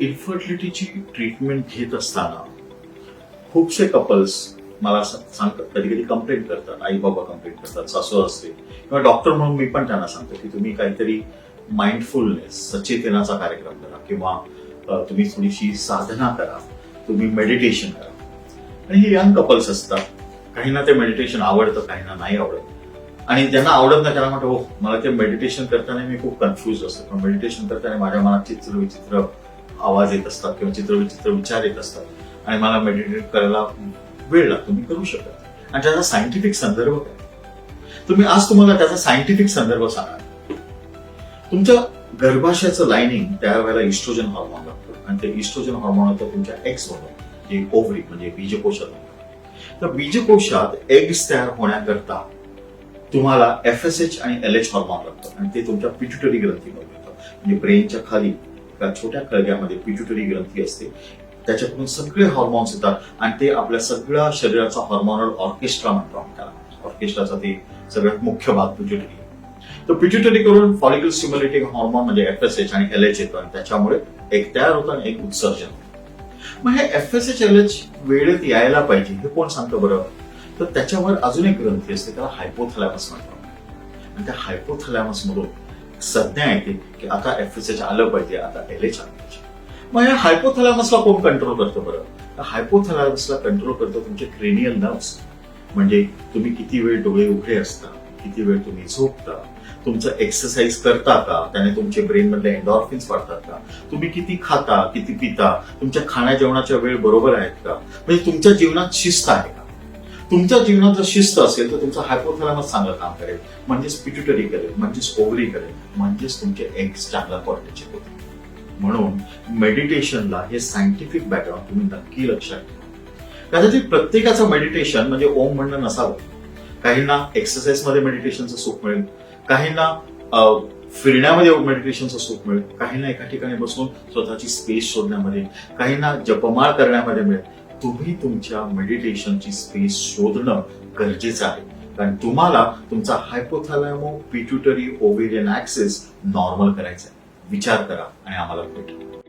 इन्फर्टिलिटीची treatment घेत असताना खूपसे कपल्स मला सांगतात कधी कधी कंप्लेंट करतात आई बाबा कंप्लेंट करतात सासू असते किंवा डॉक्टर म्हणून मी पण त्यांना सांगतो की तुम्ही काहीतरी माइंडफुलनेस सचेतनाचा कार्यक्रम करा किंवा तुम्ही थोडीशी साधना करा तुम्ही मेडिटेशन करा. आणि हे यंग कपल्स असतात काहींना ते मेडिटेशन आवडतं काहींना नाही आवडत. आणि ज्यांना आवडत नाही त्यांना म्हणतो "हो मला ते मेडिटेशन करताना मी खूप कन्फ्युज असतो. पण मेडिटेशन करताना माझ्या मनात चित्र विचित्र आवाज येत असतात किंवा चित्र विचित्र विचार येत असतात. आणि मला मेडिटेट करायला वेळ लागतो. मी करू शकत आणि त्याचा सायंटिफिक संदर्भ काय? तुम्ही आज तुम्हाला त्याचा सायंटिफिक संदर्भ सांगा. तुमच्या गर्भाशयाचं लाइनिंग व्हायला इस्ट्रोजन हॉर्मोन लागतं. आणि ते इस्ट्रोजन हॉर्मोन होतं तुमच्या एक्स म्हणून जे ओव्हरी म्हणजे बीजकोशात. तर बीजकोशात एग्स तयार होण्याकरता तुम्हाला एफ एस एच आणि एल एच हॉर्मोन लागतं. आणि ते तुमच्या पिट्युटरी ग्रंथीमध्ये येतं. म्हणजे ब्रेनच्या खाली कारण छोट्या कळग्यामध्ये पिट्युटरी ग्रंथी असते. त्याच्यातून सगळे हॉर्मोन्स येतात आणि ते आपल्या सगळ्या शरीराचा हॉर्मोनल ऑर्केस्ट्रा म्हणतो आपण त्याला. ऑर्केस्ट्राचा ते सगळ्यात मुख्य भाग पिट्युटरी तर पिट्युटरी करून फॉलिकल स्टिम्युलेटिंग हॉर्मोन म्हणजे एफ एस एच आणि एल एच येतो आणि त्याच्यामुळे एक तयार होतं आणि एक उत्सर्जन. मग हे F S H L H वेळेत यायला पाहिजे हे कोण सांगतं बरं? तर त्याच्यावर अजून एक ग्रंथी असते त्याला हायपोथलॅमस म्हणतो आणि त्या हायपोथलॅमस मधून संज्ञा येते की आता एफ एस एच आलं पाहिजे आता एल एच आलं पाहिजे. मग या हायपोथॅलॅमसला कोण कंट्रोल करतो बरं? तर हायपोथॅलॅमसला कंट्रोल करतो तुमचे क्रेनियल नर्व्स म्हणजे तुम्ही किती वेळ डोळे उघडे असता किती वेळ तुम्ही झोपता तुमचं एक्सरसाइज करता का? त्याने तुमचे ब्रेन मधले एन्डॉर्फिन्स वाढतात का? तुम्ही किती खाता किती पिता? तुमच्या खाण्या जेवणाच्या वेळ बरोबर आहेत का? म्हणजे तुमच्या जीवनात शिस्त आहे. तुमच्या जीवनात जर शिस्त असेल तर तुमचा हायपोथॅलॅमस चांगलं काम करेल. म्हणजेच पिट्युटरी करेल म्हणजेच ओव्हरी करेल म्हणजेच तुमचे एग्स चांगल्या क्वालिटीचे होते म्हणून मेडिटेशनला हे सायंटिफिक बॅकग्राऊंड तुम्ही नक्की लक्षात ठेवा. कदाचित प्रत्येकाचं मेडिटेशन म्हणजे ओम म्हणणं नसावं. काहींना एक्सरसाइजमध्ये मेडिटेशनचं सुख मिळेल. काहींना फिरण्यामध्ये मेडिटेशनचं सुख मिळेल. काहींना एका ठिकाणी बसून स्वतःची स्पेस शोधण्यामध्ये काहींना जपमाळ करण्यामध्ये मिळेल. तुम्ही तुमच्या मेडिटेशनची स्पेस शोधणं गरजेचं आहे. कारण तुम्हाला तुमचा hypothalamo pituitary ovarian axis normal करायचा आहे विचार करा आणि आम्हाला भेटा.